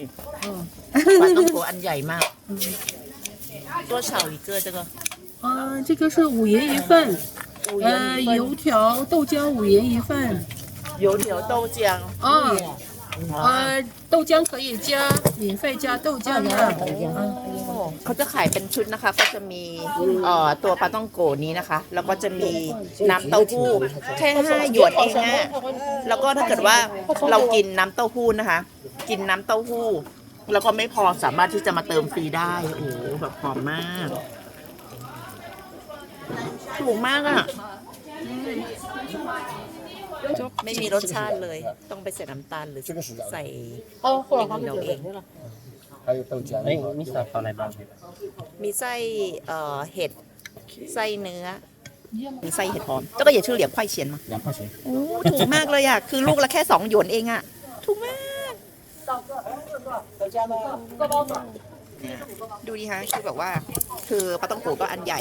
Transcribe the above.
嗯 ปลาต้องโกอันใหญ่มากตัวเฉาอีกเกอร์这个啊，这个是五元一份，呃，油条、豆浆五元一份，油条豆浆啊， 呃，豆浆可以加，免费加豆浆的。啊 เขาจะขายเป็นชุดนะคะ ก็จะมีเอ่อตัวปลาต้องโกนี้นะคะ แล้วก็จะมีน้ำเต้าหู้แค่ห้าหยวนเองอะแล้วก็ถ้าเกิดว่าเรากินน้ำเต้าหู้นะคะ กินน้ำเต้าหู้ แล้วก็ไม่พอสามารถที่จะมาเติมฟรีได้ โอ้โหแบบหอมมาก ถูกมากอะ ไม่มีรสชาติเลย ต้องไปใส่น้ำตาลหรือใส่เอาควาเองเองมีไส้อะไรบ้างมีไส้เห็ดไส้เนื้อมีไส้เห็ดหอมเจ้าก็อย่าชื่อเหลียงไข่เฉียนมาเหลียงไข่เฉียนโอ้ถูกมากเลยอะ คือลูกละแค่สองหยวนเองอะ ถูกมาก ดูดีฮะ คือแบบว่า คือปลาต้องโขก็อันใหญ่